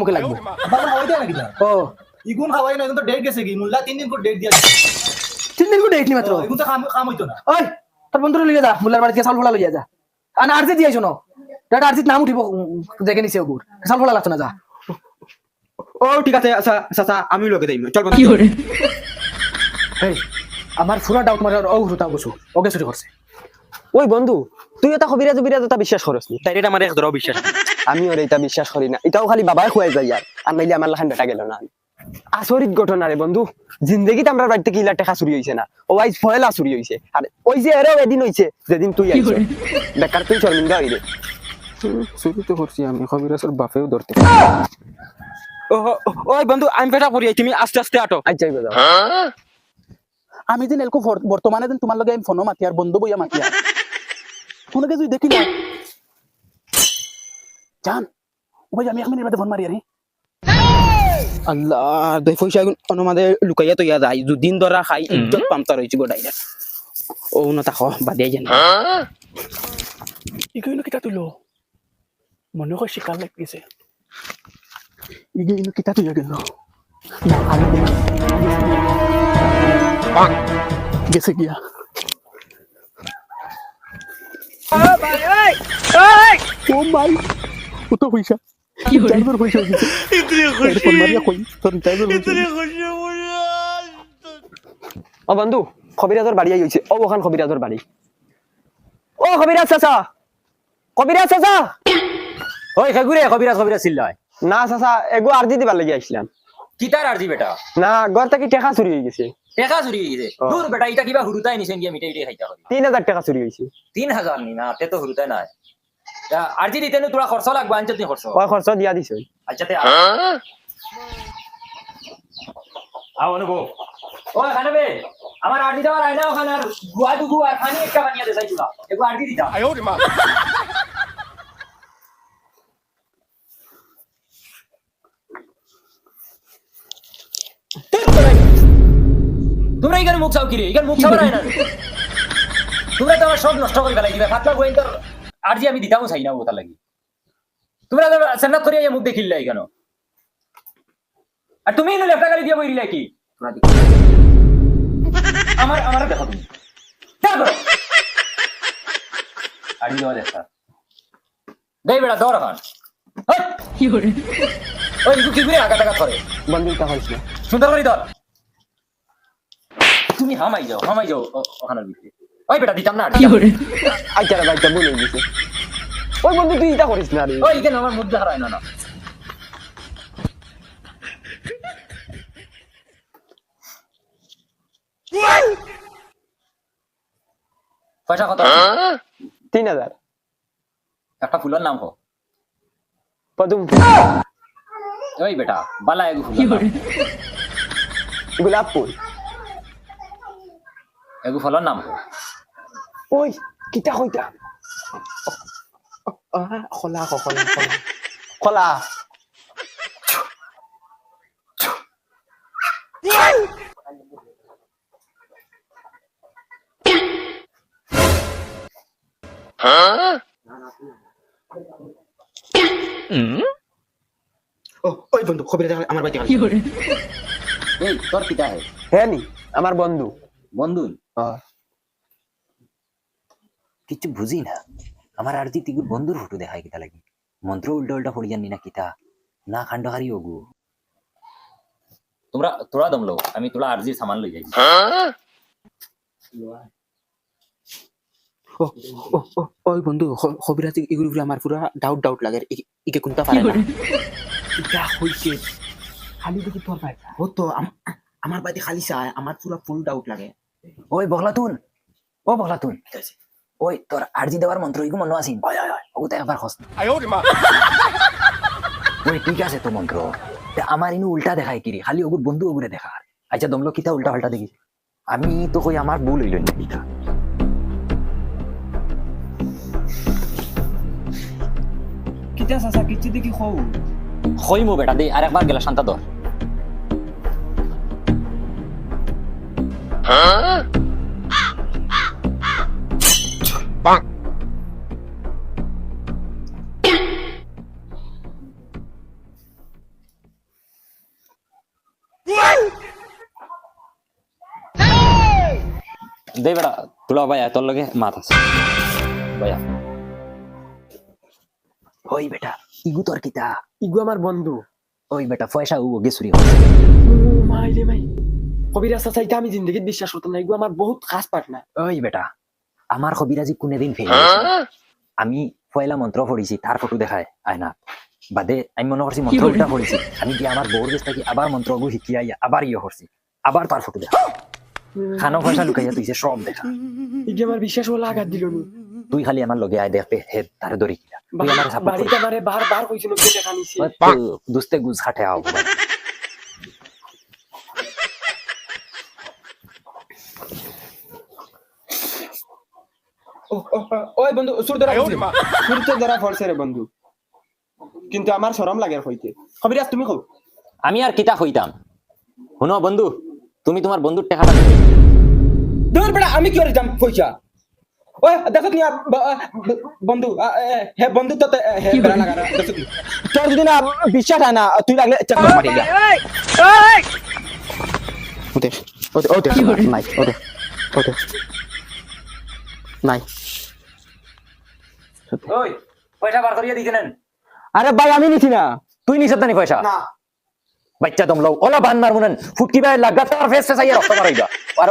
মুখে লাগবো। বাবা খাওয়াই দেয় নাকি ও। ইগুন খাওয়াই না এখন তো ডেট গেছে কি? মুল্লা তিন দিন করে ডেট দিয়া তিন দিন করে দেখলি মাত্র? ও, তো কাম কাম হইতো না। ওই তোর বন্ধুরে লিয়ে যা মুল্লার বাড়িতে চাল ফোলা লইয়া যা। আর আরজি দিয়ে শোনো। দাদা আরজিত নাম উঠিব দেখে নিছে ওগুর। চাল ফোলা লাগতো না যা। ও ঠিক আছে আচ্ছা আচ্ছা আমি লগে দিম চল বন্ধু। এই আমার পুরা ডাউট মারার ও হুতা গছু ওকে চুরি করছে। ওই বন্ধু তুই এটা কবিরাজ বিরাজ এটা বিশ্বাস করস নি। তাই এটা আমার এক ধরাও বিশ্বাস আমি ওর এটা বিশ্বাস করি না। এটাও খালি বাবাই খুয়াই যায় আর আর নাইলে আমার লাখান বেটা গেল না। আচরিত ঘটনা রে বন্ধু। জিন্দগিতে আমরা বাড়িতে কিলা টেকা চুরি হইছে না। ও আইজ ফয়লা চুরি হইছে আর ওই যে এরও এদিন হইছে যেদিন তুই আইছ বেকার তুই শর্মিন্দা হইরে চুরি তো করছি আমি কবিরাজের বাপেও ধরতে ওই বন্ধু আমি বেটা পড়ি তুমি আস্তে আস্তে আটো। আচ্ছা যাও আমি দিন এলকো বর্তমানে দিন তোমার লগে আমি ফোনও মাতি আর বন্ধু বইয়া মাতি আর কোনোকে যদি দেখি না জান ও ভাই আমি বাদে ফোন মারি আরে। আল্লাহ দই পয়সা অনুমাদে লুকাইয়া তো ইয়া যায় দুদিন ধরা খাই ইজ্জত পামতা রয়েছে গো ডাইরেক্ট। ও না তাকো বাদে জানি। ইগিনো কিতা তুলো মনে হয় শিকার লাগিছে ইগিনো কিতা তুই গেল গেছে গিয়া। ও মাই ও তো পয়সা চার্জার পয়সা হয়েছে ফোন মারিয়া কই তোর চার্জার পয়সা ও বন্ধু কবিরাজর বাড়ি আইছে ও ওখান কবিরাজর বাড়ি ও কবিরাজ চাচা কবিরাজ চাচা ওই খেগুরে কবিরাজ কবিরাজ চিল্লায় না চাচা এগো আরজি দিবার লাগি আইছিলাম কিতার আরজি বেটা না ঘর থেকে টাকা চুরি হয়ে গেছে? টেকা চুরি হয়ে গেছে। দূর বেটা এটা কিবা হুরুতাই নিছেন গিয়া মিটাই মিটাই খাইতা হবে। তিন হাজার টাকা চুরি হয়েছে। তিন হাজার নি না তে তো হুরুতাই নাই। আরজি দিতে নো তোরা খরচ লাগবে আনছে তুই খরচ ওই খরচ দিয়া দিছ। আচ্ছা তে আও অনুভব ও এখানে বে আমার আরজি দেওয়ার আয়না ওখানে আর গুয়া দু গুয়া খানি একটা বানিয়ে দে চাইছিলা একটু আরজি দিতা তোমরা এখানে মুখ চাও কিরে? এখানে মুখ চাও না। তোমরা তো আমার সব নষ্ট করে ফেলাই দিবে। ফাতলা গোয়েন আরজি আমি দিতামও চাই না ওটা লাগি। তোমরা সেন্নাত করিয়া মুখ দেখিল্লা কেন আর তুমি লেফটা গাড়ি দিয়ে বইরিলা কি? দেখো। আমার আমার দেখো তুমি। দেখো আড়ি দেওয়া দেখা। দেই বেড়া দৌড় খান ওই কি করে আগা টাকা করে সুন্দর করে তুমি হামাই যাও হামাই যাও ও- ওখানের ভিতরে ওই বেটা দিতাম না আচ্ছা রে ভাইটা বলে দিছে ওই বন্ধু তুই এটা করিস না রে। ওই কেন আমার মধ্যে হারায় না না। পয়সা কত? তিন হাজার। একটা ফুলের নাম কো। পদুম ওই বেটা বালা এগু নাম। গোলাপ ফুল। এগু ফলের নাম কো। ওই কিতা কইতা খোলা খোলা খোলা ওই বন্ধু খবর আমার বাড়িতে এই তোর পিতা হে হ্যাঁ নি আমার বন্ধু বন্ধু হ্যাঁ কিছু বুঝি না। আমার আর দি তিগুর বন্ধুর ফটো দেখায় কিতা লাগি। মন্ত্র উল্টা উল্টা পড়ি জানি না কিতা। না খান্ডহারি ওগু। তোমরা তোরা দম লো আমি তোরা আরজির সামান লই যাই ও ওই বন্ধু খবিরাজ এগুলো আমার পুরা ডাউট ডাউট লাগে। ইকে কোনটা পারে না। এটা হইছে খালি দেখি তোর ভাই ও তো আম- আমার বাড়িতে খালি চায় আমার পুরা ফুল ডাউট লাগে। ওই বগলাতুন ও বগলাতুন ওই তোর আরজি দেওয়ার মন্ত্র ইগু মনে আসিন ওগু তো একবার হস। ওই ঠিক আছে তো মন্ত্র। আমার ইনু উল্টা দেখায় কিরি খালি ওগুর বন্ধু ওগুরে দেখা আচ্ছা দমলো কিতা উল্টা পাল্টা দেখি আমি তো কই আমার ভুল হইল না কিতা। কিতা চাচা কিচ্ছু দেখি খৌ হইমু বেটা দে আর একবার গেলা শান্তা ধর। দে বেটা তোলা তোর লগে মাত আছে। ভাইয়া। ওই বেটা ইগু তোর কিতা? ইগু আমার বন্ধু। ওই বেটা পয়সা ও গেছুরি ও মাই রে মাই কবিরাজ চাচা আমি জিন্দগিত বিশ্বাস করতাম না ইগু আমার বহুত খাস পার্টনার ওই বেটা আমার কবিরাজি কোনে দিন ফেল আমি পয়লা মন্ত্র পড়িছি তার ফটো দেখায় আয়না বাদে আমি মনে করছি মন্ত্র উল্টা পড়িছি। আমি গিয়ে আমার বউর কাছ থেকে আবার মন্ত্রগু শিখিয়া আইয়া আবার ইয়ে করছি আবার তার ফটো দেখা খানো পয়সা লুকাইয়া তুইছে সব দেখা। ইগে আমার বিশ্বাস হলো আঘাত দিল নি। তুই খালি আমার লগে আয় দেখবে হে তার দরি কিলা। তুই আমার সাপোর্ট বাড়িতে আমারে বার বার কইছিল যে দেখা নিছি। দুস্তে গুজ খাটে আও। ওই বন্ধু সুর ধরা পড়ছে সুর তো ধরা পড়ছে রে বন্ধু। কিন্তু আমার শরম লাগে হইতে কবিরাজ তুমি কও আমি আর কিতা হইতাম শুনো বন্ধু। তুমি তোমার বন্ধুর টাকাটা দিবে। দূর বেড়া আমি কি করে যাম পয়সা? ওই দেখো ব- বন্ধু হে বন্ধু তো হে বেড়া লাগা। তোর যদি না বিশ্বাস হয় না তুই লাগলে চেক মারি গা ওতে ওতে ওতে নাই ওতে ওতে নাই। ওই পয়সা বার করিয়া দিতে নেন। আরে ভাই আমি নিছি না। তুই নিছত না নি পয়সা? না। বাচ্চা দম লও ওলা বান মারমুনেন ফুটকি বাই লাগা তার ফেস ফেস আইয়া রক্ত মারাইবা। আর